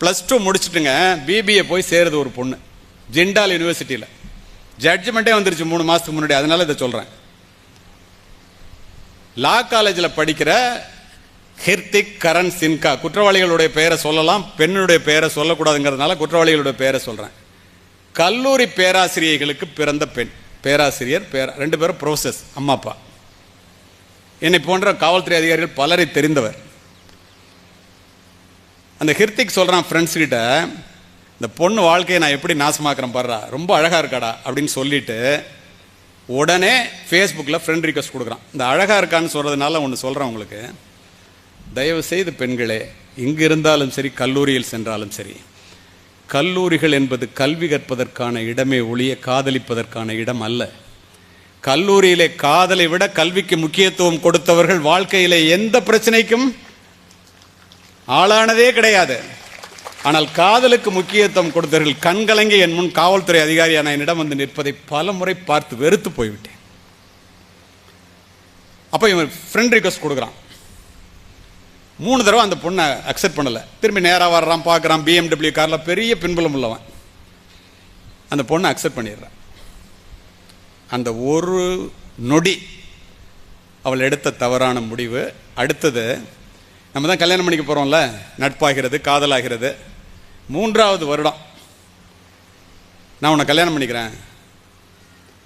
Plus two முடிச்சுட்டுங்க BBA போய் சேருது ஒரு பொண்ணு. ஜிண்டால் யூனிவர்சிட்டியில் ஜட்ஜ்மெண்ட்டே வந்துருச்சு மூணு மாதத்துக்கு முன்னாடி அதனால இதை சொல்கிறேன் லா காலேஜில் படிக்கிற ஹிர்திக் கரண் சின்கா குற்றவாளிகளுடைய பெயரை சொல்லலாம் பெண்ணுடைய பெயரை சொல்லக்கூடாதுங்கிறதுனால குற்றவாளிகளுடைய பெயரை சொல்கிறேன் கல்லூரி பேராசிரியர்களுக்கு பிறந்த பெண் பேராசிரியர் பேரா ரெண்டு பேரும் ப்ரோசஸ் அம்மா அப்பா. என்னை போன்ற காவல்துறை அதிகாரிகள் பலரை தெரிந்தவர். அந்த ஹிர்திக் சொல்கிறான் ஃப்ரெண்ட்ஸ் கிட்ட இந்த பொண்ணு வாழ்க்கையை நான் எப்படி நாசமாக்குறேன் பாடுறா ரொம்ப அழகாக இருக்காடா அப்படின்னு சொல்லிட்டு உடனே ஃபேஸ்புக்கில் ஃப்ரெண்ட் ரிக்வஸ்ட் கொடுக்குறான். இந்த அழகாக இருக்கான்னு சொல்கிறதுனால ஒன்று சொல்கிறேன் உங்களுக்கு. தயவு செய்து பெண்களே இங்கே இருந்தாலும் சரி கல்லூரியில் சென்றாலும் சரி கல்லூரிகள் என்பது கல்வி கற்பதற்கான இடமே ஒழிய காதலிப்பதற்கான இடம் அல்ல. கல்லூரியிலே காதலை விட கல்விக்கு முக்கியத்துவம் கொடுத்தவர்கள் வாழ்க்கையிலே எந்த பிரச்சனைக்கும் ஆளானதே கிடையாது. ஆனால் காதலுக்கு முக்கியத்துவம் கொடுத்தவர்கள் கண்கலங்கி என் முன் காவல்துறை அதிகாரியான என்னிடம் வந்து நிற்பதை பல முறை பார்த்து வெறுத்து போய்விட்டேன். அப்போ இவன் ஃப்ரெண்ட் ரிக்வஸ்ட் கொடுக்குறான். மூணு தடவை அந்த பொண்ணை அக்செப்ட் பண்ணலை. திரும்பி நேராக வர்றான் பார்க்குறான் பிஎம்டபிள்யூ காரில் பெரிய பின்புலம் உள்ளவன். அந்த பொண்ணை அக்செப்ட் பண்ணிடுறான். அந்த ஒரு நொடி அவள் எடுத்த தவறான முடிவு. அடுத்தது நம்ம தான் கல்யாணம் பண்ணிக்க போகிறோம்ல நட்பாகிறது காதலாகிறது. மூன்றாவது வருடம். நான் உன்னை கல்யாணம் பண்ணிக்கிறேன்.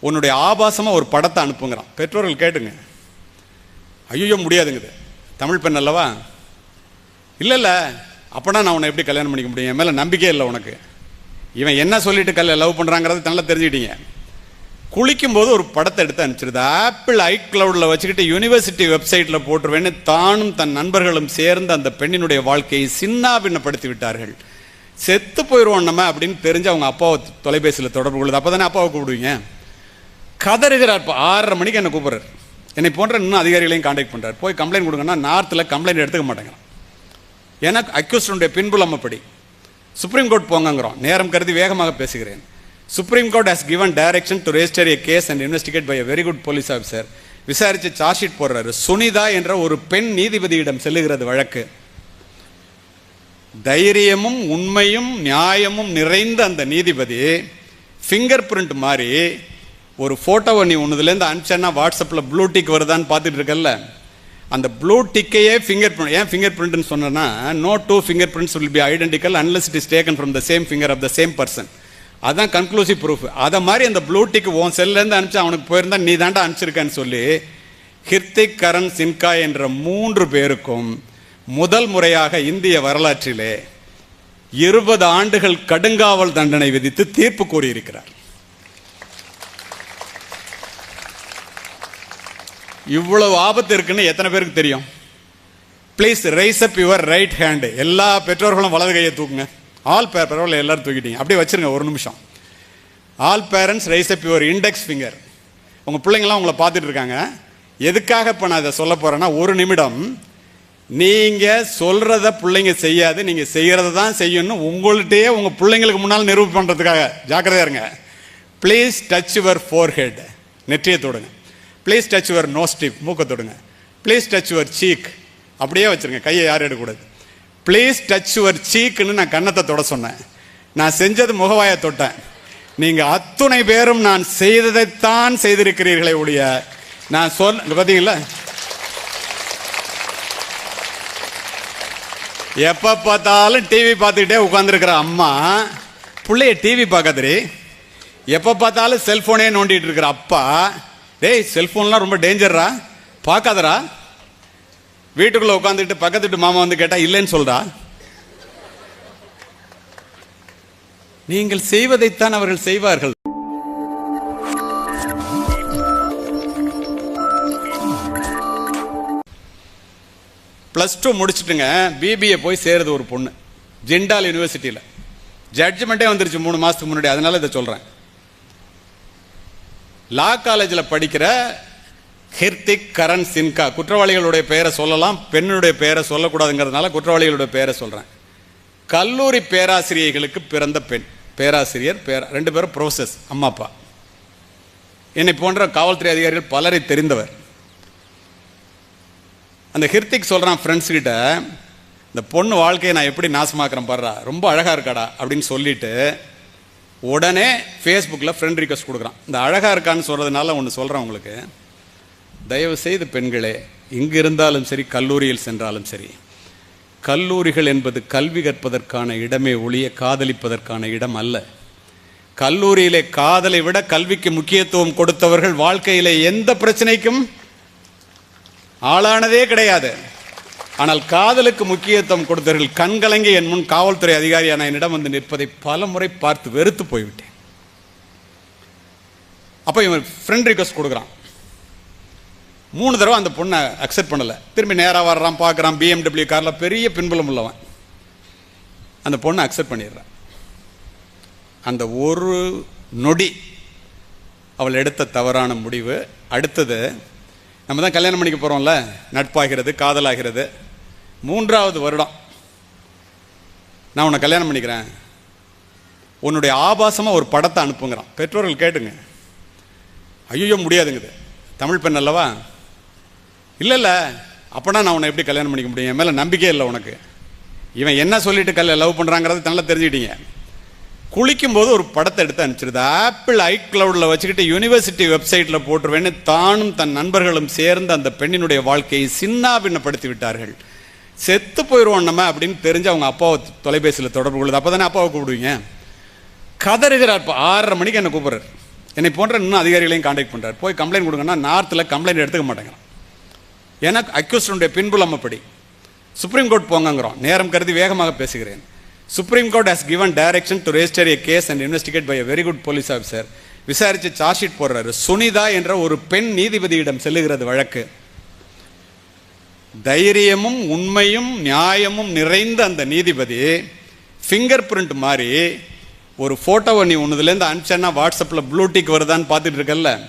உன்னுடைய ஆபாசமாக ஒரு படத்தை அனுப்புங்கிறான். பெற்றோர்கள் கேட்டுங்க. ஐயோ முடியாதுங்குது. தமிழ் பெண் அல்லவா? இல்லை இல்லை அப்போனா நான் உன்னை எப்படி கல்யாணம் பண்ணிக்க முடியும்? என் மேலே நம்பிக்கை இல்லை உனக்கு. இவன் என்ன சொல்லிட்டு கல் லவ் பண்ணுறாங்கிறது நல்லா தெரிஞ்சுக்கிட்டீங்க. குளிக்கும்போது ஒரு படத்தை எடுத்து அனுப்பிச்சிருது. ஆப்பிள் ஐ கிளவுடில் வச்சுக்கிட்டு யூனிவர்சிட்டி வெப்சைட்டில் போட்டுருவேன்னு தானும் தன் நண்பர்களும் சேர்ந்து அந்த பெண்ணினுடைய வாழ்க்கையை சின்னாபின்னப்படுத்தி விட்டார்கள். செத்து போயிடுவோம் நம்ம அப்படின்னு தெரிஞ்சு அவங்க அப்பாவை தொலைபேசியில் தொடர்பு கொள்ளுது. அப்போ தானே அப்பாவை கூப்பிடுவீங்க? கதறுகிறார் இப்போ ஆறரை மணிக்கு என்னை கூப்பிட்றாரு. என்னை போன்ற இன்னும் அதிகாரிகளையும் காண்டாக்ட் பண்ணுறாரு போய் கம்ப்ளைண்ட் கொடுங்கன்னா நார்த்தில் கம்ப்ளைண்ட் எடுத்துக்க மாட்டேங்கிறான். எனக்கு அக்யூஸ்டனுடைய பின்புலம் அப்படி. சுப்ரீம் கோர்ட் போங்கங்கிறோம். நேரம் கருதி வேகமாக பேசுகிறேன். Supreme court has given direction to register a case and investigate by a very good police officer விசாரித்து சார்ஜ் ஷீட் போடுறாரு. சுனிதா என்ற ஒரு பெண் நீதிபதியிடம் செல்லுகிறது வழக்கு. தைரியமும் உண்மையும் நியாயமும் நிறைந்த அந்த நீதிபதி ஃபிங்கர் பிரிண்ட் மாதிரி ஒரு ஃபோட்டோவை நீ ஒன்றுதுலேருந்து அனுப்பிச்சேன்னா வாட்ஸ்அப்பில் ப்ளூ டிக் வருதான்னு பார்த்துட்டு இருக்கல்ல. அந்த ப்ளூ டிக்கையே ஃபிங்கர் பிரிண்ட் ஏன் ஃபிங்கர் பிரிண்ட்னு சொன்னேன்னா no two fingerprints will be identical unless it is taken from the same finger of the same person அதுதான் கன்க்ளூசிவ் ப்ரூஃப் அதை மாதிரி அந்த ப்ளூ டிக் உன் செல்லேருந்து அனுப்பிச்சு அவனுக்கு போயிருந்தா நீ தாண்டா அனுப்பிச்சிருக்கன்னு சொல்லி ஹிர்திக் கரண் சின்கா என்ற மூன்று பேருக்கும் முதல் முறையாக இந்திய வரலாற்றிலே இருபது ஆண்டுகள் கடுங்காவல் தண்டனை விதித்து தீர்ப்பு கூறியிருக்கிறார். இவ்வளவு ஆபத்து இருக்குன்னு எத்தனை பேருக்கு தெரியும்? Please raise up your right hand எல்லா பெற்றோர்களும் வலது கையை தூக்குங்க. ஆல் பேர் பரவாயில்ல எல்லாரும் தூக்கிட்டீங்க. அப்படியே வச்சுருங்க ஒரு நிமிஷம். All parents raise up your index finger உங்கள் பிள்ளைங்களாம் உங்களை பார்த்துட்டு இருக்காங்க. எதுக்காக இப்போ நான் இதை சொல்ல போகிறேன்னா ஒரு நிமிடம். நீங்கள் சொல்கிறத பிள்ளைங்க செய்யாது நீங்கள் செய்கிறத தான் செய்யணும் உங்கள்கிட்டயே உங்கள் பிள்ளைங்களுக்கு முன்னால் நிரூப பண்ணுறதுக்காக ஜாக்கிரதையா இருங்க. Please touch your forehead நெற்றியை தொடுங்க. ப்ளீஸ் டச் யுவர் நோஸ்டிப் மூக்கை தொடுங்க. ப்ளீஸ் டச் யுவர் சீக் அப்படியே வச்சுருங்க. கையை யாரும் எடுக்கக்கூடாது. ப்ளீஸ் டச் யுவர் சீக்குன்னு நான் கன்னத்தை தொட சொன்னேன். நான் செஞ்சது முகவாயை தொட்டேன். நீங்கள் அத்துணை பேரும் நான் செய்ததைத்தான் செய்திருக்கிறீர்களே ஒழிய நான் சொல் பார்த்தீங்களா எப்போ பார்த்தாலும் டிவி பார்த்துக்கிட்டே உட்காந்துருக்கிற அம்மா பிள்ளைய டிவி பார்க்காதரி எப்போ பார்த்தாலும் செல்ஃபோனே நோண்டிகிட்டு இருக்கிற அப்பா டேய் செல்ஃபோன்லாம் ரொம்ப டேஞ்சரா பார்க்காதடா. வீட்டுக்குள்ளே உட்காந்துட்டு பக்கத்து வீட்டு மாமா வந்து கேட்டால் இல்லைன்னு சொல்றா? நீங்கள் செய்வதைத்தான் அவர்கள் செய்வார்கள். ப்ளஸ் டூ முடிச்சுட்டுங்க பிபிஏ போய் சேருது ஒரு பொண்ணு ஜெண்டால் யூனிவர்சிட்டியில் ஜட்ஜ்மெண்ட்டே வந்துருச்சு மூணு மாதத்துக்கு முன்னாடி அதனால இதை சொல்கிறேன் லா காலேஜில் படிக்கிற ஹிர்திக் கரண் சின்கா. குற்றவாளிகளுடைய பெயரை சொல்லலாம் பெண்ணுடைய பெயரை சொல்லக்கூடாதுங்கிறதுனால குற்றவாளிகளுடைய பெயரை சொல்கிறேன் கல்லூரி பேராசிரியர்களுக்கு பிறந்த பெண். பேராசிரியர் பேரா ரெண்டு பேரும் ப்ரோசஸ் அம்மா அப்பா. என்னை போன்ற காவல்துறை அதிகாரிகள் பலரை தெரிந்தவர். அந்த ஹிர்திக் சொல்கிறான் ஃப்ரெண்ட்ஸ்கிட்ட இந்த பொண்ணு வாழ்க்கையை நான் எப்படி நாசமாக்குறேன் பாடுறா ரொம்ப அழகாக இருக்காடா அப்படின்னு சொல்லிட்டு உடனே ஃபேஸ்புக்கில் ஃப்ரெண்ட் ரிக்வஸ்ட் கொடுக்குறான். இந்த அழகாக இருக்கான்னு சொல்கிறதுனால ஒன்று சொல்கிறேன் உங்களுக்கு. தயவு செய்து பெண்களே இங்கு இருந்தாலும் சரி கல்லூரியில் சென்றாலும் சரி கல்லூரிகள் என்பது கல்வி கற்பதற்கான இடமே ஒழிய காதலிப்பதற்கான இடம் அல்ல. கல்லூரியிலே காதலை விட கல்விக்கு முக்கியத்துவம் கொடுத்தவர்கள் வாழ்க்கையிலே எந்த பிரச்சனைக்கும் ஆளானதே கிடையாது. ஆனால் காதலுக்கு முக்கியத்துவம் கொடுத்தவர்கள் கண்கலங்கி என் முன் காவல்துறை அதிகாரியான என்னிடம் வந்து நிற்பதை பல முறை பார்த்து வெறுத்து போய்விட்டேன். அப்போ இவன் ஃப்ரெண்ட் ரிக்வஸ்ட் கொடுக்குறான். மூணு தடவை அந்த பொண்ணை அக்செப்ட் பண்ணலை. திரும்பி நேராக வர்றான் பார்க்குறான் பிஎம்டபிள்யூ காரில் பெரிய பின்புலம் உள்ளவன். அந்த பொண்ணை அக்செப்ட் பண்ணிடுறான். அந்த ஒரு நொடி அவள் எடுத்த தவறான முடிவு. அடுத்தது நம்ம தான் கல்யாணம் பண்ணிக்க போகிறோம்ல நட்பாகிறது காதலாகிறது. மூன்றாவது வருடம் நான் உன்னை கல்யாணம் பண்ணிக்கிறேன். உன்னுடைய ஆபாசமாக ஒரு படத்தை அனுப்புங்கிறான். பெற்றோர்கள் கேட்டுங்க. ஐயோ முடியாதுங்குது. தமிழ் பெண் அல்லவா? இல்லை இல்லை அப்போனா நான் உன்னை எப்படி கல்யாணம் பண்ணிக்க முடியும்? என் மேலே நம்பிக்கையே இல்லை உனக்கு. இவன் என்ன சொல்லிட்டு கல்ல லவ் பண்ணுறாங்கிறது நல்லா தெரிஞ்சுக்கிட்டீங்க. குளிக்கும்போது ஒரு படத்தை எடுத்து அனுப்பிச்சிருது. ஆப்பிள் ஐ கிளவுடில் வச்சுக்கிட்டு யூனிவர்சிட்டி வெப்சைட்டில் போட்டுருவேன்னு தானும் தன் நண்பர்களும் சேர்ந்து அந்த பெண்ணினுடைய வாழ்க்கையை சின்னாபின்னப்படுத்தி விட்டார்கள். செத்து போயிடுவோம் நம்ம அப்படின்னு தெரிஞ்சு அவங்க அப்பாவை தொலைபேசியில் தொடர்பு கொள்ளுது. அப்போ தானே அப்பாவை கூப்பிடுவீங்க? கதறுகிறார் இப்போ. ஆறரை மணிக்கு என்னை கூப்பிட்றாரு. என்னை போன்ற இன்னும் அதிகாரிகளையும் காண்டாக்ட் பண்ணுறாரு போய் கம்ப்ளைண்ட் கொடுங்கன்னா நார்த்தில் கம்ப்ளைண்ட் எடுத்துக்க மாட்டேங்கிறான். ஏன்னா அக்யூஸ்டனுடைய பின்புலம் அப்படி. சுப்ரீம் கோர்ட் போங்கங்கிறோம். நேரம் கருதி வேகமாக பேசுகிறேன். Supreme court has given direction to register a case and investigate by a very police officer விசாரித்து விசாரிச்சு சார்ஜ் ஷீட் போடுறாரு. சுனிதா என்ற ஒரு பெண் நீதிபதியிடம் செல்லுகிறது வழக்கு. தைரியமும் உண்மையும் நியாயமும் நிறைந்த அந்த நீதிபதி ஃபிங்கர் பிரிண்ட் மாதிரி ஒரு ஃபோட்டோவை நீ ஒன்றுதுலேருந்து அனுப்பிச்சேன்னா வாட்ஸ்அப்பில் ப்ளூடிக் வருதான்னு பார்த்துட்டு இருக்கல்ல.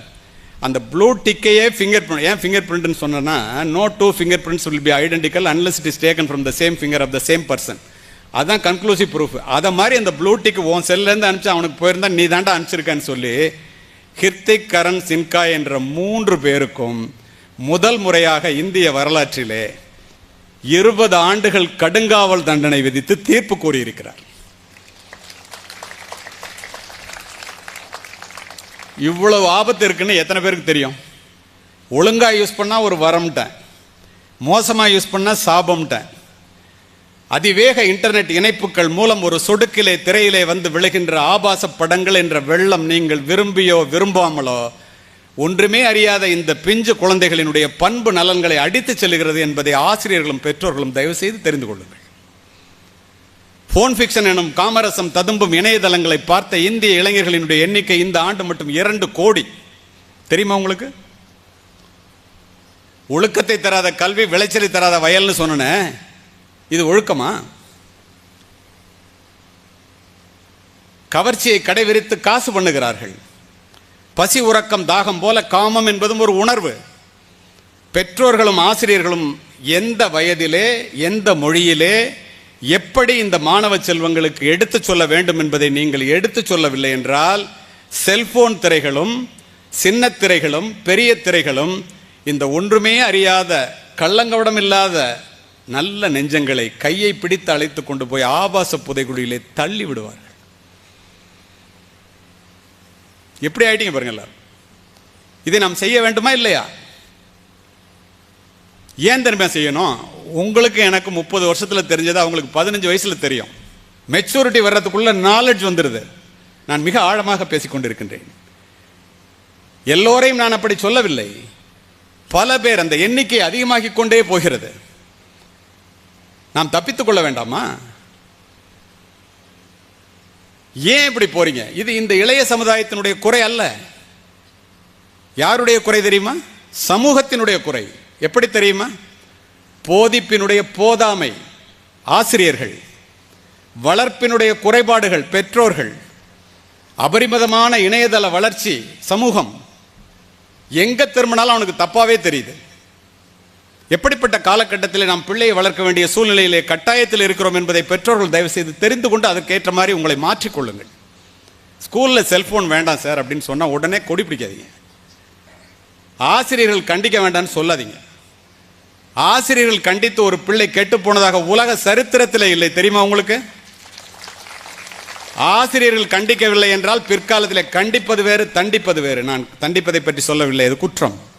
அந்த ப்ளூ டிக்கையே ஃபிங்கர் பிரிண்ட் ஏன் ஃபிங்கர் பிரிண்ட்னு சொன்னேன்னா no two fingerprints will be identical unless it is taken from the same finger of the same person அதான் கன்க்ளூசிவ் ப்ரூஃப் அதை மாதிரி அந்த ப்ளூ டிக் உன் செல்லேருந்து அனுப்பிச்சு அவனுக்கு போயிருந்தா நீ தாண்டா அனுப்பிச்சிருக்கேன்னு சொல்லி ஹிர்திக் கரண் சின்கா என்ற மூன்று பேருக்கும் முதல் முறையாக இந்திய வரலாற்றிலே இருபது ஆண்டுகள் கடுங்காவல் தண்டனை விதித்து தீர்ப்பு கூறியிருக்கிறார். இவ்வளவு ஆபத்து இருக்குன்னு எத்தனை பேருக்கு தெரியும்? ஒழுங்காக யூஸ் பண்ணால் ஒரு வரம்ட்டேன். மோசமாக யூஸ் பண்ணால் சாபம்ட்டேன். அதிவேக இன்டர்நெட் இணைப்புகள் மூலம் ஒரு சொடுக்கிலே திரையிலே வந்து விழுகின்ற ஆபாச படங்கள் என்ற வெள்ளம் நீங்கள் விரும்பியோ விரும்பாமலோ ஒன்றுமே அறியாத இந்த பிஞ்சு குழந்தைகளினுடைய பண்பு நலன்களை அடித்துச் செல்கிறது என்பதை ஆசிரியர்களும் பெற்றோர்களும் தயவு செய்து தெரிந்து கொள்ளுங்கள். போன் ஃபிக்ஷன் எனும் காமரசம் ததும்பும் இணையதளங்களை பார்த்த இந்திய இளைஞர்களினுடைய எண்ணிக்கை இந்த ஆண்டு மட்டும் இரண்டு கோடி. தெரியுமா உங்களுக்கு? ஒழுக்கத்தை தராத கல்வி விளைச்சலை தராத வயல்னு சொன்னேன். இது ஒழுக்கமா? கவர்ச்சியை கடைவிரித்து காசு பண்ணுகிறார்கள். பசி உறக்கம் தாகம் போல காமம் என்பதும் ஒரு உணர்வு. பெற்றோர்களும் ஆசிரியர்களும் எந்த வயதிலே எந்த மொழியிலே எப்படி இந்த மாணவ செல்வங்களுக்கு எடுத்துச் சொல்ல வேண்டும் என்பதை நீங்கள் எடுத்துச் சொல்லவில்லை என்றால் செல்போன் திரைகளும் சின்ன திரைகளும் பெரிய திரைகளும் இந்த ஒன்றுமே அறியாத கள்ளங்கவடம் இல்லாத நல்ல நெஞ்சங்களை கையை பிடித்து அழைத்து கொண்டு போய் ஆபாச புதைகுழியிலே தள்ளி விடுவார்கள். எப்படி ஆயிட்டீங்க பாருங்க எல்லாரும்? இதை நாம் செய்ய வேண்டுமா இல்லையா? ஏன் திரும்ப செய்யணும்? உங்களுக்கு எனக்கு முப்பது வருஷத்துல தெரிஞ்சது அவங்களுக்கு பதினஞ்சு வயசுல தெரியும். மெச்சூரிட்டி வர்றதுக்குள்ள நாலேஜ் வந்துடுது நான் மிக ஆழமாக பேசிக்கொண்டிருக்கின்றேன். எல்லோரையும் நான் அப்படி சொல்லவில்லை. பல பேர் அந்த எண்ணிக்கை அதிகமாகிக் கொண்டே போகிறது. நாம் தப்பித்துக் கொள்ள வேண்டாமா? ஏன் இப்படி போறீங்க? இது இந்த இளைய சமுதாயத்தினுடைய குறை அல்ல. யாருடைய குறை தெரியுமா? சமூகத்தினுடைய குறை. எப்படி தெரியுமா? போதிப்பினுடைய போதாமை ஆசிரியர்கள் வளர்ப்பினுடைய குறைபாடுகள் பெற்றோர்கள் அபரிமிதமான இணையதள வளர்ச்சி சமூகம் எங்கே திரும்பினாலும் அவனுக்கு தப்பாகவே தெரியுது. எப்படிப்பட்ட காலகட்டத்தில் நாம் பிள்ளையை வளர்க்க வேண்டிய சூழ்நிலையிலே கட்டாயத்தில் இருக்கிறோம் என்பதை பெற்றோர்கள் தயவு செய்து தெரிந்து கொண்டு அதுக்கேற்ற மாதிரி உங்களை மாற்றிக்கொள்ளுங்கள். ஸ்கூலில் செல்ஃபோன் வேண்டாம் சார் அப்படின்னு சொன்னால் உடனே கொடி பிடிக்காதீங்க. ஆசிரியர்கள் கண்டிக்க வேண்டாம்னு சொல்லாதீங்க. ஆசிரியர்கள் கண்டித்து ஒரு பிள்ளை கெட்டு போனதாக உலக சரித்திரத்தில் இல்லை. தெரியுமா உங்களுக்கு? ஆசிரியர்கள் கண்டிக்கவில்லை என்றால் பிற்காலத்தில் கண்டிப்பது வேறு தண்டிப்பது வேறு. நான் தண்டிப்பதை பற்றி சொல்லவில்லை அது குற்றம்.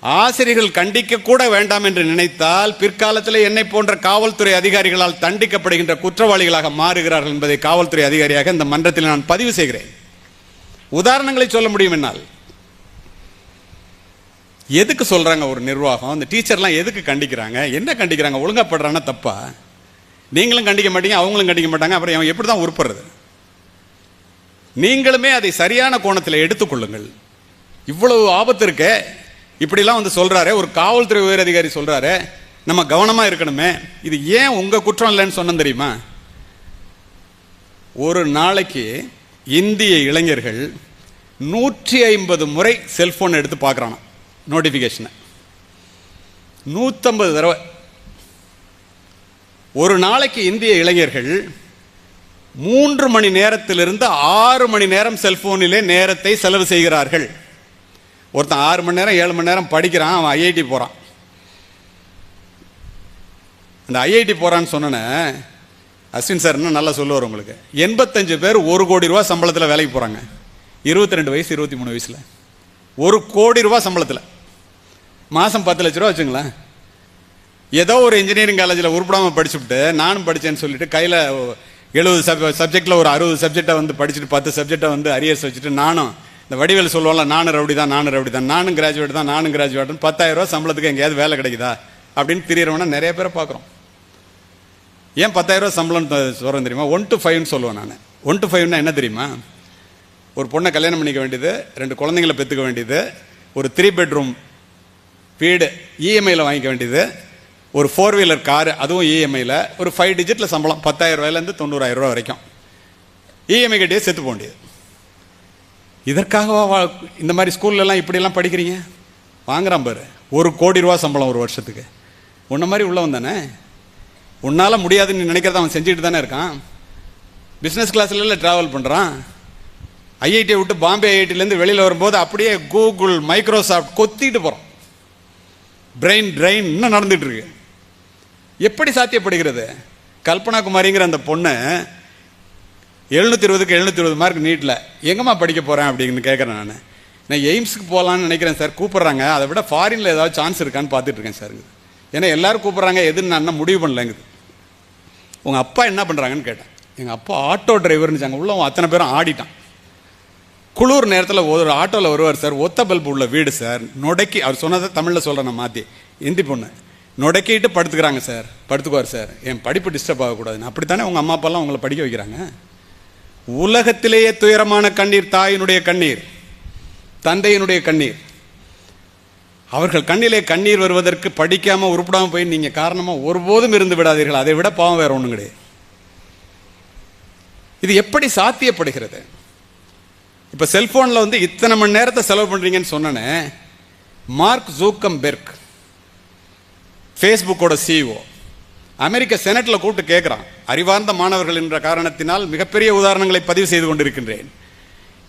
ஆசிரியர்கள் கண்டிக்க கூட வேண்டாம் என்று நினைத்தால் பிற்காலத்தில் என்னை போன்ற காவல்துறை அதிகாரிகளால் தண்டிக்கப்படுகின்ற குற்றவாளிகளாக மாறுகிறார்கள் என்பதை காவல்துறை அதிகாரியாக இந்த மன்றத்தில் நான் பதிவு செய்கிறேன். உதாரணங்களை சொல்ல முடியும் என்னால். எதுக்கு சொல்கிறாங்க ஒரு நிர்வாகம்? இந்த டீச்சர்லாம் எதுக்கு கண்டிக்கிறாங்க? என்ன கண்டிக்கிறாங்க? ஒழுங்கா படுறான்னா தப்பா? நீங்களும் கண்டிக்க மாட்டீங்க அவங்களும் கண்டிக்க மாட்டாங்க அப்புறம் அவன் எப்படி தான் உருப்படுறது? நீங்களுமே அதை சரியான கோணத்தில் எடுத்துக்கொள்ளுங்கள். இவ்வளவு ஆபத்து இருக்கே. இப்படிலாம் வந்து சொல்கிறாரு ஒரு காவல்துறை உயரதிகாரி சொல்கிறாரு நம்ம கவனமாக இருக்கணுமே. இது ஏன் உங்கள் குற்றம் இல்லைன்னு சொன்னேன் தெரியுமா? ஒரு நாளைக்கு இந்திய இளைஞர்கள் நூற்றி ஐம்பது முறை செல்ஃபோன் எடுத்து பார்க்குறானா நோட்டிஃபிகேஷனை நூற்றம்பது தடவை. ஒரு நாளைக்கு இந்திய இளைஞர்கள் மூன்று மணி நேரத்திலிருந்து ஆறு மணி நேரம் செல்ஃபோனிலே நேரத்தை செலவு செய்கிறார்கள். ஒருத்தன் ஆறு மணி நேரம் ஏழு மணி நேரம் படிக்கிறான் அவன் ஐஐடி போகிறான் அந்த ஐஐடி போகிறான்னு சொன்னோன்னே அஸ்வின் சார் இன்னும் நல்லா சொல்லுவார் உங்களுக்கு. எண்பத்தஞ்சு பேர் ஒரு கோடி ரூபா சம்பளத்தில் வேலைக்கு போகிறாங்க இருபத்தி ரெண்டு வயசு இருபத்தி மூணு வயசில். ஒரு கோடி ரூபா சம்பளத்தில். மாதம் பத்து லட்ச ரூபா வச்சுங்களேன். ஏதோ ஒரு இன்ஜினியரிங் காலேஜில் உருப்படாமல் படிச்சுவிட்டு நானும் படித்தேன்னு சொல்லிட்டு கையில் எழுபது சப் சப்ஜெக்டில் ஒரு அறுபது சப்ஜெக்டை வந்து படிச்சுட்டு பத்து சப்ஜெக்டை வந்து அரியர்ஸ் வச்சுட்டு நானும் இந்த வடிவேல் சொல்லுவாங்கள நானும் ரவுடி தான் நானும் ரவுடி தான் நானும் கிராஜுவேட் தான் நானும் கிராஜுவேட்னு பத்தாயிரரூவா சம்பளத்துக்கு எங்கேயாவது வேலை கிடைக்குதா? அப்படின்னு தெரியறவனா நிறைய பேரை பார்க்குறோம். ஏன் பத்தாயிரரூவா சம்பளம் சொல்கிறேன் தெரியுமா? ஒன் டு ஃபைவ்னு சொல்லுவேன் நான். ஒன் டு ஃபைவ்னா என்ன தெரியுமா? ஒரு பொண்ணை கல்யாணம் பண்ணிக்க வேண்டியது ரெண்டு குழந்தைங்களை பெற்றுக்க வேண்டியது ஒரு த்ரீ பெட்ரூம் வீடு இஎம்ஐயில் வாங்கிக்க வேண்டியது. ஒரு ஃபோர் வீலர் காரு அதுவும் இஎம்ஐயில் ஒரு ஃபைவ் டிஜிட்டில் சம்பளம் பத்தாயிரம் ரூபாயிலேருந்து தொண்ணூறாயிரம் ரூபா வரைக்கும் இஎம்ஐ கட்டியே செத்து போக வேண்டியது. இதற்காகவா வா- இந்த மாதிரி ஸ்கூல்லலாம் இப்படியெல்லாம் படிக்கிறீங்க? வாங்குறான் பாரு. ஒரு கோடி ரூபா சம்பளம் ஒரு வருஷத்துக்கு. உன்ன மாதிரி உள்ளவன் தானே? உன்னால் முடியாதுன்னு நினைக்கிறத அவன் செஞ்சுட்டு தானே இருக்கான். பிஸ்னஸ் கிளாஸ்ல ட்ராவல் பண்ணுறான் ஐஐடியை விட்டு பாம்பே ஐஐடிலேருந்து வெளியில் வரும்போது அப்படியே கூகுள் மைக்ரோசாஃப்ட் கொத்திட்டு போகிறோம் பிரெயின் ட்ரெயின் இன்னும் நடந்துட்டு இருக்கு எப்படி சாத்தியப்படுகிறது? கல்பனா குமாரிங்கிற அந்த பொண்ணு எழுநூத்தி இருபதுக்கு எழுநூத்தி இருபது மார்க் நீட்டில் எங்கம்மா படிக்க போகிறேன் அப்படின்னு கேட்குறேன் நான். நான் எய்ம்ஸுக்கு போகலான்னு நினைக்கிறேன் சார். கூப்பிட்றாங்க. அதை விட ஃபாரினில் ஏதாவது சான்ஸ் இருக்கான்னு பார்த்துட்டு இருக்கேன் சார். ஏன்னா எல்லாரும் கூப்பிட்றாங்க. எதுன்னு நான் இன்னும் முடிவு பண்ணலங்குது. உங்கள் அப்பா என்ன பண்ணுறாங்கன்னு கேட்டேன். எங்கள் அப்பா ஆட்டோ டிரைவர்னு உள்ளவன் அத்தனை பேரும் ஆடிட்டான். குளிர் நேரத்தில் ஒரு ஆட்டோவில் வருவார் சார் ஒத்த பல்பு உள்ள வீடு சார். நொடக்கி அவர் சொன்னதை தமிழில் சொல்கிறேன் நான் மாற்றி இந்தி பொண்ணு. நொடக்கிட்டு படுத்துக்கிறாங்க சார். படுத்துக்குவார் சார். என் படிப்பு டிஸ்டர்ப் ஆகக்கூடாதுன்னு. அப்படித்தானே உங்கள் அம்மா அப்பாலாம் உங்களை படிக்க வைக்கிறாங்க? உலகத்திலேயே துயரமான கண்ணீர் தாயினுடைய கண்ணீர் தந்தையினுடைய கண்ணீர். அவர்கள் கண்ணிலே கண்ணீர் வருவதற்கு படிக்காமல் உருப்பிடாமல் போய் நீங்கள் காரணமாக ஒருபோதும் இருந்து விடாதீர்கள். அதை விட பாவம் வேறு ஒன்றும் கிடையாது. இது எப்படி சாத்தியப்படுகிறது? இப்போ செல்ஃபோனில் வந்து இத்தனை மணி நேரத்தை செலவு பண்ணுறீங்கன்னு சொன்னனே மார்க் ஜூக்கம் பெர்க் ஃபேஸ்புக்கோட சிஇஓ அமெரிக்க செனட்டில் கூப்பிட்டு கேட்குறான் அறிவார்ந்த மாணவர்கள் என்ற காரணத்தினால் மிகப்பெரிய உதாரணங்களை பதிவு செய்து கொண்டிருக்கின்றேன்.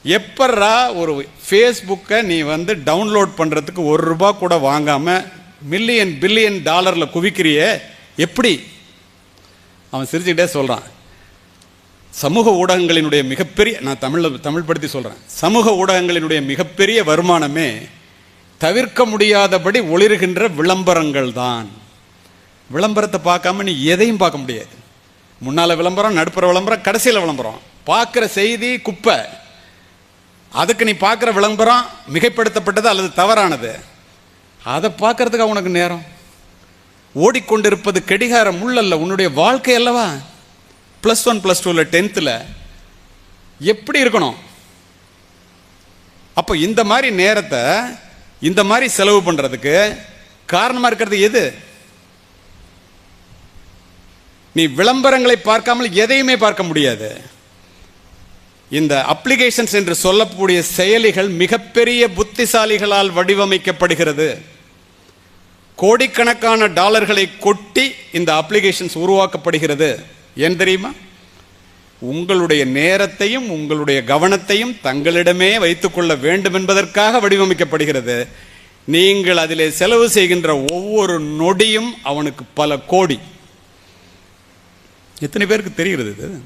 எப்பட்ரா ஒரு ஃபேஸ்புக்கை நீ வந்து டவுன்லோட் பண்ணுறதுக்கு ஒரு ரூபா கூட வாங்காமல் மில்லியன் பில்லியன் டாலரில் குவிக்கிறிய எப்படி? அவன் சிரிச்சுக்கிட்டே சொல்கிறான் சமூக ஊடகங்களினுடைய மிகப்பெரிய நான் தமிழில் தமிழ் படுத்தி சொல்கிறேன் சமூக ஊடகங்களினுடைய மிகப்பெரிய வருமானமே தவிர்க்க முடியாதபடி ஒளிர்கின்ற விளம்பரங்கள் தான். விளம்பரத்தை பார்க்காம நீ எதையும் பார்க்க முடியாது. முன்னால் விளம்பரம் நடுப்புற விளம்பரம் கடைசியில் விளம்பரம். பார்க்குற செய்தி குப்பை. அதுக்கு நீ பார்க்குற விளம்பரம் மிகைப்படுத்தப்பட்டது அல்லது தவறானது. அதை பார்க்கறதுக்கு உனக்கு நேரம்? ஓடிக்கொண்டிருப்பது கடிகாரம் முள்ளல்ல உன்னுடைய வாழ்க்கை அல்லவா? ப்ளஸ் ஒன் ப்ளஸ் டூவில் டென்த்தில் எப்படி இருக்கணும்? அப்போ இந்த மாதிரி நேரத்தை இந்த மாதிரி செலவு பண்ணுறதுக்கு காரணமாக இருக்கிறது எது? நீ விளம்பரங்களை பார்க்காமல் எதையுமே பார்க்க முடியாது. இந்த அப்ளிகேஷன்ஸ் என்று சொல்லக்கூடிய செயலிகள் மிகப்பெரிய புத்திசாலிகளால் வடிவமைக்கப்படுகிறது. கோடிக்கணக்கான டாலர்களை கொட்டி இந்த அப்ளிகேஷன்ஸ் உருவாக்கப்படுகிறது. ஏன் தெரியுமா? உங்களுடைய நேரத்தையும் உங்களுடைய கவனத்தையும் தங்களிடமே வைத்துக்கொள்ள வேண்டும் என்பதற்காக வடிவமைக்கப்படுகிறது. நீங்கள் அதிலே செலவு செய்கின்ற ஒவ்வொரு நொடியும் அவனுக்கு பல கோடி. எத்தனை பேருக்கு தெரிகிறது இது?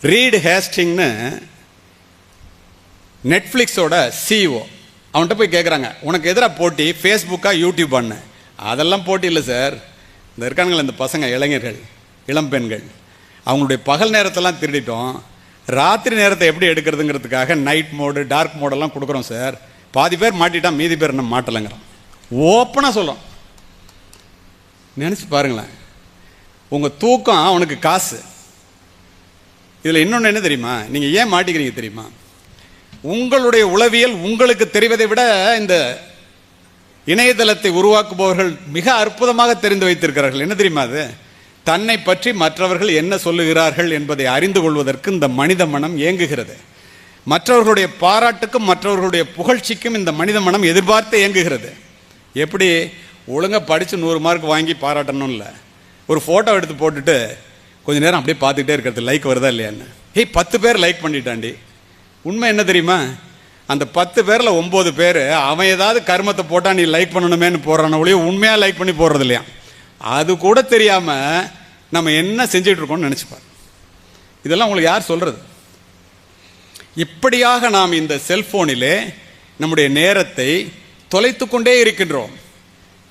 ரீட் ஹேஸ்டிங்னு நெட்ஃப்ளிக்ஸோட சிஇஓ அவன்கிட்ட போய் கேட்குறாங்க உனக்கு எதிராக போட்டி ஃபேஸ்புக்காக யூடியூப் பண்ணு அதெல்லாம் போட்டி இல்லை சார். இந்த இருக்கானுங்களே இந்த பசங்க இளைஞர்கள் இளம்பெண்கள் அவங்களுடைய பகல் நேரத்தெல்லாம் திருடிட்டோம். ராத்திரி நேரத்தை எப்படி எடுக்கிறதுங்கிறதுக்காக நைட் மோடு டார்க் மோடெல்லாம் கொடுக்குறோம் சார் பாதி பேர் மாட்டிட்டான் மீதி பேர் நம்ம மாட்டலைங்கிறோம் ஓப்பனாக சொல்கிறோம் நினச்சி பாருங்களேன். உங்கள் தூக்கம் அவனுக்கு காசு. இதில் இன்னொன்று என்ன தெரியுமா? நீங்கள் ஏன் மாட்டிக்கிறீங்க தெரியுமா? உங்களுடைய உளவியல் உங்களுக்கு தெரிவதை விட இந்த இணையதளத்தை உருவாக்குபவர்கள் மிக அற்புதமாக தெரிந்து வைத்திருக்கிறார்கள். என்ன தெரியுமா அது? தன்னை பற்றி மற்றவர்கள் என்ன சொல்லுகிறார்கள் என்பதை அறிந்து கொள்வதற்கு இந்த மனித மனம் ஏங்குகிறது மற்றவர்களுடைய பாராட்டுக்கும் மற்றவர்களுடைய புகழ்ச்சிக்கும் இந்த மனித மனம் எதிர்பார்த்து இயங்குகிறது. எப்படி? ஒழுங்காக படித்து நூறு மார்க் வாங்கி பாராட்டணும் இல்லை. ஒரு ஃபோட்டோ எடுத்து போட்டுட்டு கொஞ்ச நேரம் அப்படியே பார்த்துக்கிட்டே இருக்கிறது. லைக் வருதா இல்லையான்னு. ஏய் பத்து பேர் லைக் பண்ணிட்டாண்டி. உண்மை என்ன தெரியுமா? அந்த பத்து பேரில் ஒம்பது பேர் அவன் ஏதாவது கர்மத்தை போட்டால் நீ லைக் பண்ணணுமேன்னு போடுறான ஒழிய உண்மையாக லைக் பண்ணி போடுறது இல்லையா? அது கூட தெரியாமல் நம்ம என்ன செஞ்சுட்டு நினச்சிப்பார். இதெல்லாம் உங்களுக்கு யார் சொல்கிறது இப்படியாக நாம் இந்த செல்ஃபோனிலே நம்முடைய நேரத்தை தொலைத்து கொண்டே இருக்கின்றோம்.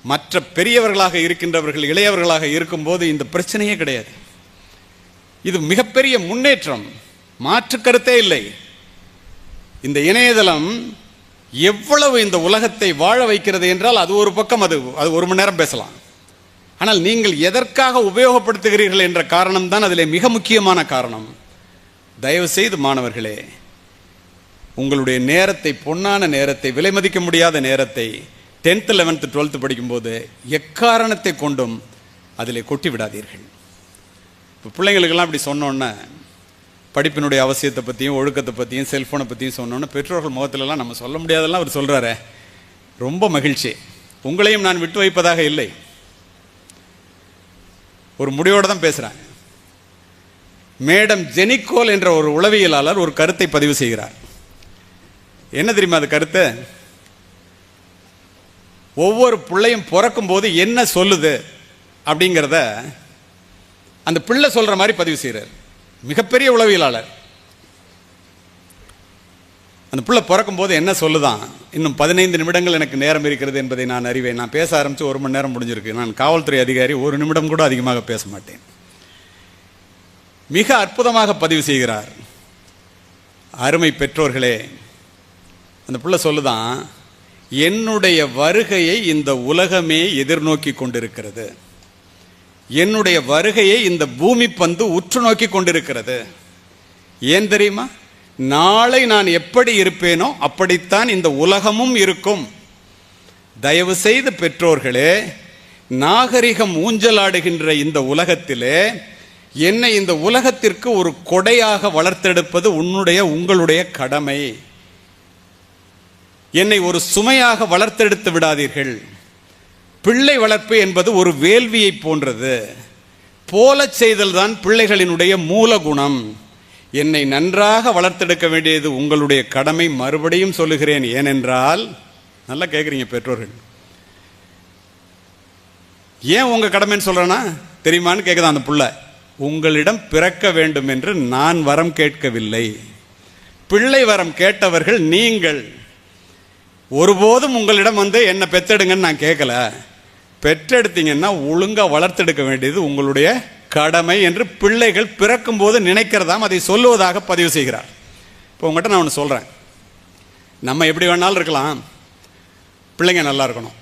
மற்ற பெரியவர்களாக இருக்கின்றவர்கள் இளையவர்களாக இருக்கும்போது இந்த பிரச்சனையே கிடையாது. இது மிகப்பெரிய முன்னேற்றம் மாற்று கருத்தே இல்லை. இந்த இணையதளம் எவ்வளவு இந்த உலகத்தை வாழ வைக்கிறது என்றால் அது ஒரு பக்கம் அது அது ஒரு மணி நேரம் பேசலாம். ஆனால் நீங்கள் எதற்காக உபயோகப்படுத்துகிறீர்கள் என்ற காரணம் தான் அதில் மிக முக்கியமான காரணம். தயவுசெய்து மாணவர்களே உங்களுடைய நேரத்தை பொன்னான நேரத்தை விலை மதிக்க முடியாத நேரத்தை டென்த்து லெவன்த்து டுவெல்த்து படிக்கும்போது எக்காரணத்தை கொண்டும் அதில் கொட்டி விடாதீர்கள். இப்போ பிள்ளைங்களுக்கெல்லாம் அப்படி சொன்னோன்னே படிப்பினுடைய அவசியத்தை பற்றியும் ஒழுக்கத்தை பற்றியும் செல்ஃபோனை பற்றியும் சொன்னோன்னு பெற்றோர்கள் முகத்திலலாம் நம்ம சொல்ல முடியாதெல்லாம் அவர் சொல்கிறாரு ரொம்ப மகிழ்ச்சி. உங்களையும் நான் விட்டு வைப்பதாக இல்லை. ஒரு முடிவோடு தான் பேசுகிறேன் மேடம் ஜெனிக்கோல் என்ற ஒரு உளவியலாளர் ஒரு கருத்தை பதிவு செய்கிறார். என்ன தெரியுமா அது கருத்து? ஒவ்வொரு பிள்ளையும் பிறக்கும் போது என்ன சொல்லுது அப்படிங்கிறத அந்த பிள்ளை சொல்கிற மாதிரி பதிவு செய்கிறார் மிகப்பெரிய உளவியலாளர். அந்த பிள்ளை பிறக்கும் போது என்ன சொல்லுதான்? இன்னும் பதினைந்து நிமிடங்கள் எனக்கு நேரம் இருக்கிறது என்பதை நான் அறிவேன். நான் பேச ஆரம்பித்து ஒரு மணி நேரம் முடிஞ்சிருக்கு. நான் காவல்துறை அதிகாரி ஒரு நிமிடம் கூட அதிகமாக பேச மாட்டேன். மிக அற்புதமாக பதிவு செய்கிறார். அருமை பெற்றோர்களே அந்த பிள்ளை சொல்லுதான் என்னுடைய வருகையை இந்த உலகமே எதிர்நோக்கி கொண்டிருக்கிறது. என்னுடைய வருகையை இந்த பூமி பந்து உற்று நோக்கி கொண்டிருக்கிறது. ஏன் தெரியுமா? நாளை நான் எப்படி இருப்பேனோ அப்படித்தான் இந்த உலகமும் இருக்கும். தயவு செய்து பெற்றோர்களே நாகரிகம் ஊஞ்சலாடுகின்ற இந்த உலகத்திலே என்னை இந்த உலகத்திற்கு ஒரு கொடையாக வளர்த்தெடுப்பது உன்னுடைய உங்களுடைய கடமை. என்னை ஒரு சுமையாக வளர்த்தெடுத்து விடாதீர்கள். பிள்ளை வளர்ப்பு என்பது ஒரு வேள்வியை போன்றது. போலச் செய்தல் தான் பிள்ளைகளினுடைய மூல குணம் என்னை நன்றாக வளர்த்தெடுக்க வேண்டியது உங்களுடைய கடமை மறுபடியும் சொல்லுகிறேன். ஏனென்றால் நல்லா கேட்குறீங்க பெற்றோர்கள். ஏன் உங்கள் கடமைன்னு சொல்கிறேன்னா தெரியுமான்னு கேட்குதான் அந்த புள்ள. உங்களிடம் பிறக்க வேண்டும் என்று நான் வரம் கேட்கவில்லை. பிள்ளை வரம் கேட்டவர்கள் நீங்கள். ஒருபோதும் உங்களிடம் வந்து என்னை பெத்தெடுங்கன்னு நான் கேட்கல பெற்றெடுத்தீங்கன்னா ஒழுங்காக வளர்த்தெடுக்க வேண்டியது உங்களுடைய கடமை என்று பிள்ளைகள் பிறக்கும் போது நினைக்கிறதாம் அதை சொல்லுவதாக பதிவு செய்கிறார். இப்போ உங்கள்கிட்ட நான் ஒன்று சொல்கிறேன் நம்ம எப்படி வேணாலும் இருக்கலாம். பிள்ளைங்க நல்லா இருக்கணும்.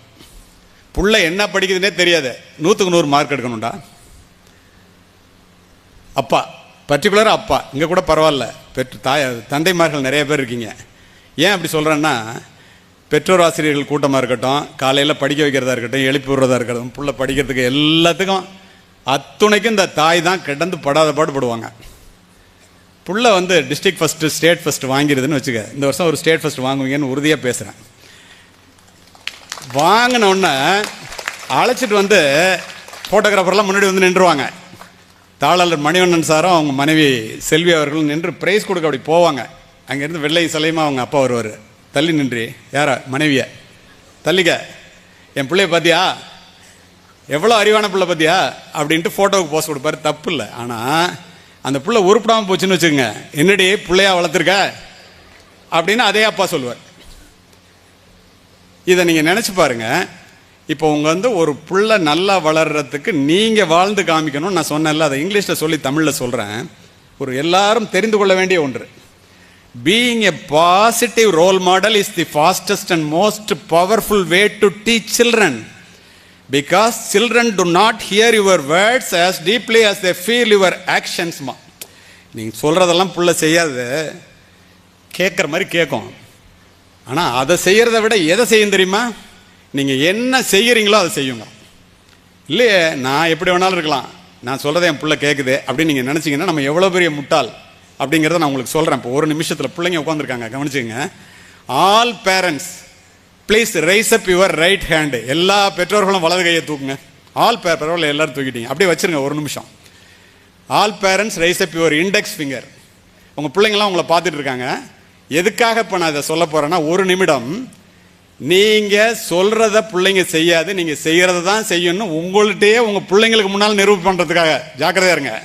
பிள்ளை என்ன படிக்குதுன்னே தெரியாது. நூற்றுக்கு நூறு மார்க் எடுக்கணும்டா. அப்பா பர்டிகுலராக அப்பா. இங்கே கூட பரவாயில்ல. பெற்று தாய் தந்தைமார்கள் நிறைய பேர் இருக்கீங்க. ஏன் அப்படி சொல்கிறேன்னா பெற்றோர் ஆசிரியர்கள் கூட்டமாக இருக்கட்டும் காலையில் படிக்க வைக்கிறதா இருக்கட்டும் எழுப்பி விடுறதா இருக்கட்டும் பிள்ளை படிக்கிறதுக்கு எல்லாத்துக்கும் அத்துணைக்கும் இந்த தாய் தான் கிடந்து படாத பாடுபடுவாங்க புள்ள வந்து டிஸ்ட்ரிக்ட் ஃபஸ்ட்டு ஸ்டேட் ஃபஸ்ட்டு வாங்கிடுதுன்னு வச்சுக்க இந்த வருஷம் ஒரு ஸ்டேட் ஃபஸ்ட் வாங்குவீங்கன்னு உறுதியாக பேசுகிறேன் வாங்கினோடனே அழைச்சிட்டு வந்து ஃபோட்டோகிராஃபர்லாம் முன்னாடி வந்து நின்றுவாங்க. தாளர் மணிவண்ணன் சாரும் அவங்க மனைவி செல்வி அவர்களும் நின்று ப்ரைஸ் கொடுக்க அப்படி போவாங்க. அங்கேருந்து வெள்ளை சிலையுமா அவங்க அப்பா வருவார். தள்ளி நின்றி. யாரா? மனைவிய? தள்ளிக்க. என் பிள்ளைய பார்த்தியா எவ்வளோ அறிவான பிள்ளை பார்த்தியா அப்படின்ட்டு ஃபோட்டோவுக்கு போஸ்ட் கொடுப்பாரு. தப்பு இல்லை ஆனால் அந்த பிள்ளை உருப்பிடாமல் போச்சுன்னு வச்சுக்கோங்க. என்னடி பிள்ளையா வளர்த்துருக்க? அப்படின்னு அதே அப்பா சொல்லுவார். இதை நீங்கள் நினச்சி பாருங்க. இப்போ உங்கள் வந்து ஒரு பிள்ளை நல்லா வளர்றதுக்கு நீங்கள் வாழ்ந்து காமிக்கணும் நான் சொன்னேன்ல அதை இங்கிலீஷில் சொல்லி தமிழில் சொல்கிறேன் ஒரு எல்லாரும் தெரிந்து கொள்ள வேண்டிய ஒன்று. Being a positive role model is the fastest and most powerful way to teach children because children do not hear your words as deeply as they feel your ஆக்ஷன்ஸ்மா நீங்கள் சொல்கிறதெல்லாம் புள்ள செய்யாது. கேட்குற மாதிரி கேட்கும் ஆனால் அதை செய்கிறத விட எதை செய்யும் தெரியுமா? நீங்கள் என்ன செய்கிறீங்களோ அதை செய்யுங்க. இல்லையே நான் எப்படி வேணாலும் இருக்கலாம். நான் சொல்கிறத என் பிள்ளை கேட்குது அப்படின்னு நீங்கள் நினச்சிங்கன்னா நம்ம எவ்வளோ பெரிய முட்டாள். அப்படிங்கிறத நான் உங்களுக்கு சொல்கிறேன் இப்போ ஒரு நிமிஷத்தில் பிள்ளைங்க உட்காந்துருக்காங்க கவனிச்சுங்க all parents please raise up your right hand எல்லா பெற்றோர்களும் வலது கையை தூக்குங்க. ஆல் பேர் பரவாயில்ல எல்லாரும் தூக்கிட்டீங்க. அப்படியே வச்சிருங்க ஒரு நிமிஷம். All parents raise up your index finger உங்கள் பிள்ளைங்களாம் உங்களை பார்த்துட்டு இருக்காங்க. எதுக்காக இப்போ நான் இதை சொல்ல போகிறேன்னா ஒரு நிமிடம் நீங்கள் சொல்கிறத பிள்ளைங்க செய்யாது நீங்கள் செய்கிறத தான் செய்யணும் உங்கள்கிட்டயே உங்கள் பிள்ளைங்களுக்கு முன்னால் நிரூப பண்ணுறதுக்காக ஜாக்கிரதையா இருங்க.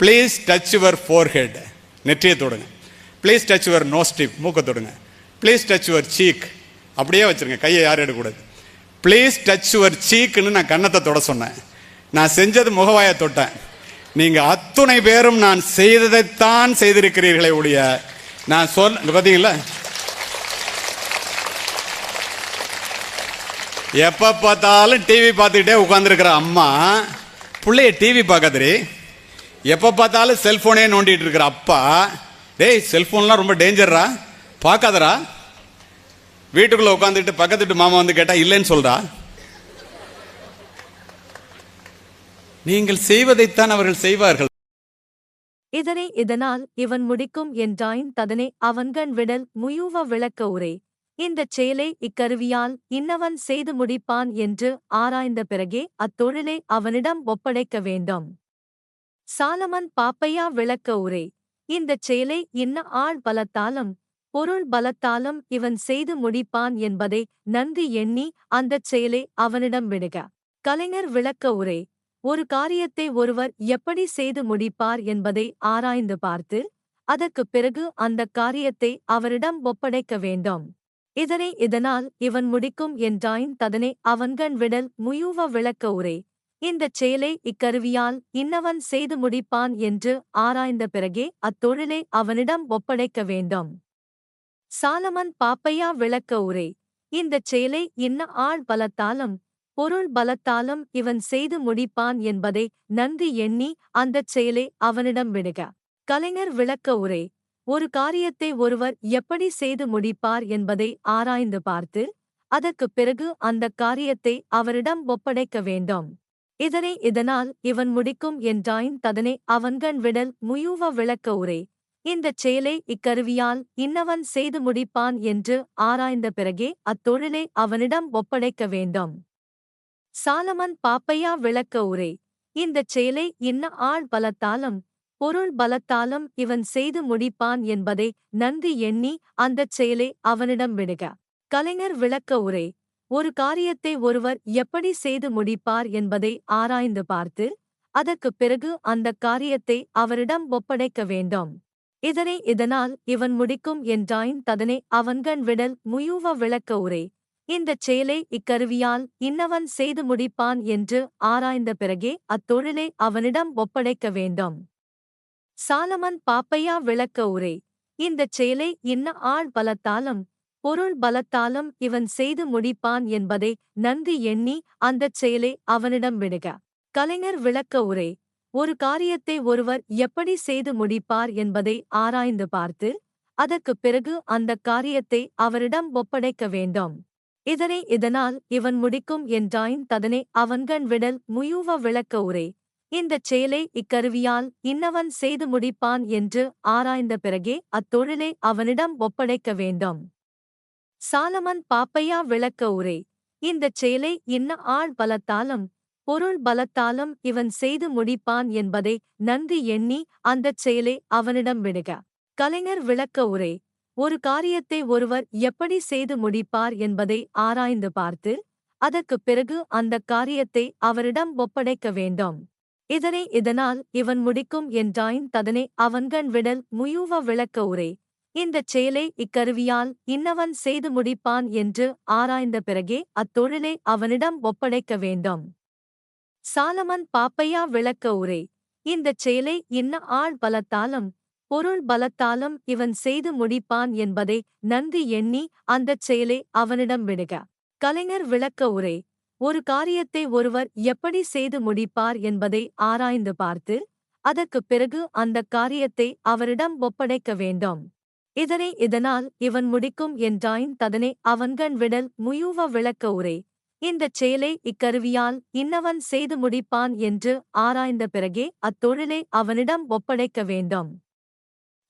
Please touch your forehead நெற்றியை தொடுங்க. Please touch your nose tip மூக்கை தொடுங்க. ப்ளீஸ் டச் யுவர் சீக் அப்படியே வச்சிருங்க. கையை யாரும் எடுக்கக்கூடாது. ப்ளீஸ் டச் யுவர் சீக்குன்னு நான் கன்னத்தை தொட சொன்னேன். நான் செஞ்சது முகவாயை தொட்டேன். நீங்கள் அத்துணை பேரும் நான் செய்ததைத்தான் செய்திருக்கிறீர்களே ஒழிய நான் சொன்ன பார்த்தீங்களா எப்போ பார்த்தாலும் டிவி பார்த்துக்கிட்டே உட்காந்துருக்கிற அம்மா பிள்ளைய டிவி பார்க்காதரி எப்ப பார்த்தாலும் செல்போனே நோண்டிட்டு இருக்கிற அப்பா டேய் செல்ஃபோன்லாம் ரொம்ப டேஞ்சரா பார்க்காதரா வீட்டுக்குள்ள உட்காந்துட்டு பக்கத்து வீட்டு மாமா வந்து கேட்டா இல்லைன்னு சொல்றா. நீங்கள் செய்வதைத்தான் அவர்கள் செய்வார்கள். இதனை இதனால் இவன் முடிக்கும் என்றாயின் ததனை அவன்கண் விடல் முயூவ விளக்க உரை. இந்தச் செயலை இக்கருவியால் இன்னவன் செய்து முடிப்பான் என்று ஆராய்ந்த பிறகே அத்தொழிலை அவனிடம் ஒப்படைக்க வேண்டும். சாலமன் பாப்பையா விளக்க உரை. இந்தச் செயலை இன்ன ஆள் பலத்தாலும் பொருள் பலத்தாலும் இவன் செய்து முடிப்பான் என்பதை நன்கு எண்ணி அந்தச் செயலை அவனிடம் விடுக. கலைஞர் விளக்க உரை. ஒரு காரியத்தை ஒருவர் எப்படி செய்து முடிப்பார் என்பதை ஆராய்ந்து பார்த்து அதற்குப் பிறகு அந்தக் காரியத்தை அவரிடம் ஒப்படைக்க வேண்டும். இதனை இதனால் இவன் முடிக்கும் என்றாயின் ததனை அவன்கண் விடல் முயூவ விளக்க உரை. இந்தச் செயலை இக்கருவியால் இன்னவன் செய்து முடிப்பான் என்று ஆராய்ந்த பிறகே அத்தொழிலை அவனிடம் ஒப்படைக்க வேண்டும். சாலமன் பாப்பையா விளக்க உரை. இந்தச் செயலை இன்ன ஆள் பலத்தாலும் பொருள் பலத்தாலும் இவன் செய்து முடிப்பான் என்பதை நன்கு எண்ணி அந்தச் செயலை அவனிடம் விடுக. கலைஞர் விளக்க உரை. ஒரு காரியத்தை ஒருவர் எப்படி செய்து முடிப்பார் என்பதை ஆராய்ந்து பார்த்து அதற்குப் பிறகு அந்தக் காரியத்தை அவரிடம் ஒப்படைக்க வேண்டும். இதனை இதனால் இவன் முடிக்கும் என்றாயின் ததனை அவன்கண் விடல் முயூவ விளக்க உரை. இந்தச் செயலை இக்கருவியால் இன்னவன் செய்து முடிப்பான் என்று ஆராய்ந்த பிறகே அத்தொழிலை அவனிடம் ஒப்படைக்க வேண்டும். சாலமன் பாப்பையா விளக்க உரை. இந்தச் செயலை இன்ன ஆள் பலத்தாலும் பொருள் பலத்தாலும் இவன் செய்து முடிப்பான் என்பதை நன்கு எண்ணி அந்தச் செயலை அவனிடம் விடுக. கலைஞர் விளக்க உரை. ஒரு காரியத்தை ஒருவர் எப்படி செய்து முடிப்பார் என்பதை ஆராய்ந்து பார்த்து அதற்குப் பிறகு அந்தக் காரியத்தை அவரிடம் ஒப்படைக்க வேண்டும். இதனை இதனால் இவன் முடிக்கும் என்றாயின் ததனை அவன்கண் விடல் முயூவ விளக்க உரை. இந்தச் செயலை இக்கருவியால் இன்னவன் செய்து முடிப்பான் என்று ஆராய்ந்த பிறகே அத்தொழிலை அவனிடம் ஒப்படைக்க வேண்டும். சாலமன் பாப்பையா விளக்க உரை. இந்தச் செயலை இன்ன ஆள் பலத்தாலும் பொருள் பலத்தாலும் இவன் செய்து முடிப்பான் என்பதை நன்கு எண்ணி அந்தச் செயலை அவனிடம் விடுக. கலைஞர் விளக்க உரை. ஒரு காரியத்தை ஒருவர் எப்படி செய்து முடிப்பார் என்பதை ஆராய்ந்து பார்த்து அதற்குப் பிறகு அந்தக் காரியத்தை அவரிடம் ஒப்படைக்க வேண்டும். இதனை இதனால் இவன் முடிக்கும் என்றாயின் ததனை அவன்கண் விடல் முயூவ விளக்க உரை. இந்தச் செயலை இக்கருவியால் இன்னவன் செய்து முடிப்பான் என்று ஆராய்ந்த பிறகே அத்தொழிலை அவனிடம் ஒப்படைக்க வேண்டும். சாலமன் பாப்பையா விளக்க உரை. இந்தச் செயலை இன்ன ஆள் பலத்தாலும் பொருள் பலத்தாலும் இவன் செய்து முடிப்பான் என்பதை நன்கு எண்ணி அந்தச் செயலை அவனிடம் விடுக. கலைஞர் விளக்க உரை. ஒரு காரியத்தை ஒருவர் எப்படி செய்து முடிப்பார் என்பதை ஆராய்ந்து பார்த்து அதற்குப் பிறகு அந்தக் காரியத்தை அவரிடம் ஒப்படைக்க வேண்டும். இதனை இதனால் இவன் முடிக்கும் என்றாயின் ததனை அவன்கண் விடல் முயூவ விளக்க உரை. இந்தச் செயலை இக்கருவியால் இன்னவன் செய்து முடிப்பான் என்று ஆராய்ந்த பிறகே அத்தொழிலை அவனிடம் ஒப்படைக்க வேண்டும். சாலமன் பாப்பையா விளக்க உரை. இந்தச் செயலை இன்ன ஆள் பலத்தாலும் பொருள் பலத்தாலும் இவன் செய்து முடிப்பான் என்பதை நன்கு எண்ணி அந்தச் செயலை அவனிடம் விடுக. கலைஞர் விளக்க உரை. ஒரு காரியத்தை ஒருவர் எப்படி செய்து முடிப்பார் என்பதை ஆராய்ந்து பார்த்து அதற்குப் பிறகு அந்தக் காரியத்தை அவரிடம் ஒப்படைக்க வேண்டும். இதனை இதனால் இவன் முடிக்கும் என்றாயின் ததனை அவன்கண் விடல் முயூவ விளக்க உரை. இந்தச் செயலை இக்கருவியால் இன்னவன் செய்து முடிப்பான் என்று ஆராய்ந்த பிறகே அத்தொழிலை அவனிடம் ஒப்படைக்க வேண்டும்.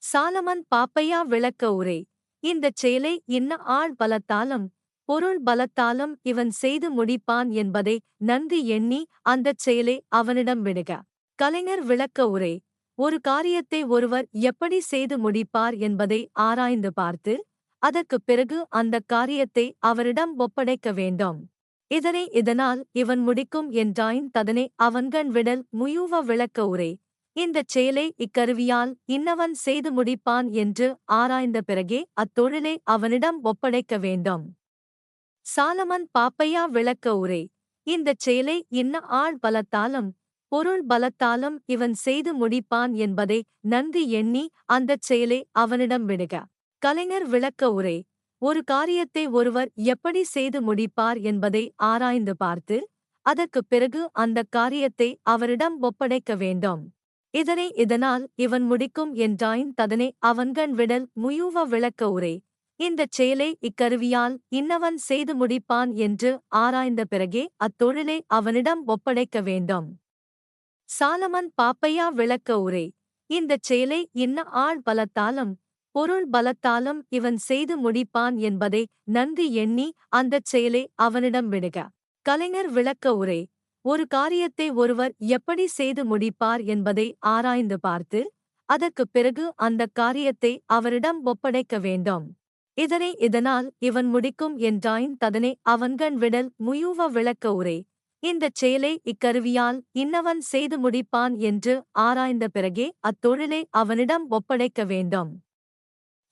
சாலமன் பாப்பையா விளக்க உரை. இந்தச் செயலை இன்ன ஆள் பலத்தாலும் பொருள் பலத்தாலும் இவன் செய்து முடிப்பான் என்பதை நன்கு எண்ணி அந்தச் செயலை அவனிடம் விடுக. கலைஞர் விளக்க உரை. ஒரு காரியத்தை ஒருவர் எப்படி செய்து முடிப்பார் என்பதை ஆராய்ந்து பார்த்து அதற்குப் பிறகு அந்தக் காரியத்தை அவரிடம் ஒப்படைக்க வேண்டும். இதனை இதனால் இவன் முடிக்கும் என்றாயின் ததனை அவன்கண் விடல் முயூவ விளக்க உரை. இந்தச் செயலை இக்கருவியால் இன்னவன் செய்து முடிப்பான் என்று ஆராய்ந்த பிறகே அத்தொழிலை அவனிடம் ஒப்படைக்க வேண்டும். சாலமன் பாப்பையா விளக்க உரை. இந்தச் செயலை இன்ன ஆள் பலத்தாலும் பொருள் பலத்தாலும் இவன் செய்து முடிப்பான் என்பதை நன்கு எண்ணி அந்தச் செயலை அவனிடம் விடுக. கலைஞர் விளக்க உரை. ஒரு காரியத்தை ஒருவர் எப்படி செய்து முடிப்பார் என்பதை ஆராய்ந்து பார்த்து அதற்குப் பிறகு அந்தக் காரியத்தை அவரிடம் ஒப்படைக்க வேண்டும். இதனை இதனால் இவன் முடிக்கும் என்றாயின் ததனை அவன்கண் விடல் முயூவ விளக்க உரை. இந்தச் செயலை இக்கருவியால் இன்னவன் செய்து முடிப்பான் என்று ஆராய்ந்த பிறகே அத்தொழிலை அவனிடம் ஒப்படைக்க வேண்டும். சாலமன் பாப்பையா விளக்க உரை. இந்தச் செயலை இன்ன ஆள் பலத்தாலும் பொருள் பலத்தாலும் இவன் செய்து முடிப்பான் என்பதை நன்கு எண்ணி அந்தச் செயலை அவனிடம் விடுக. கலைஞர் விளக்க உரை. ஒரு காரியத்தை ஒருவர் எப்படி செய்து முடிப்பார் என்பதை ஆராய்ந்து பார்த்து அதற்குப் பிறகு அந்தக் காரியத்தை அவரிடம் ஒப்படைக்க வேண்டும். இதனை இதனால் இவன் முடிக்கும் என்றாயின் ததனை அவன்கண் விடல் முயூவ விளக்க உரை. இந்தச் செயலை இக்கருவியால் இன்னவன் செய்து முடிப்பான் என்று ஆராய்ந்த பிறகே அத்தொழிலை அவனிடம் ஒப்படைக்க வேண்டும்.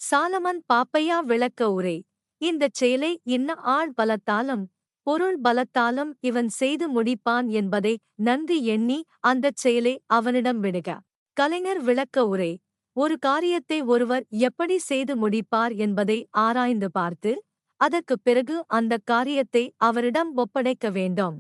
சாலமன் பாப்பையா விளக்க உரை. இந்தச் செயலை இன்ன ஆள் பலத்தாலும் பொருள் பலத்தாலும் இவன் செய்து முடிப்பான் என்பதை நன்கு எண்ணி அந்தச் செயலை அவனிடம் விடுக. கலைஞர் விளக்க உரை. ஒரு காரியத்தை ஒருவர் எப்படி செய்து முடிப்பார் என்பதை ஆராய்ந்து பார்த்து அதற்குப் பிறகு அந்தக் காரியத்தை அவரிடம் ஒப்படைக்க வேண்டும்.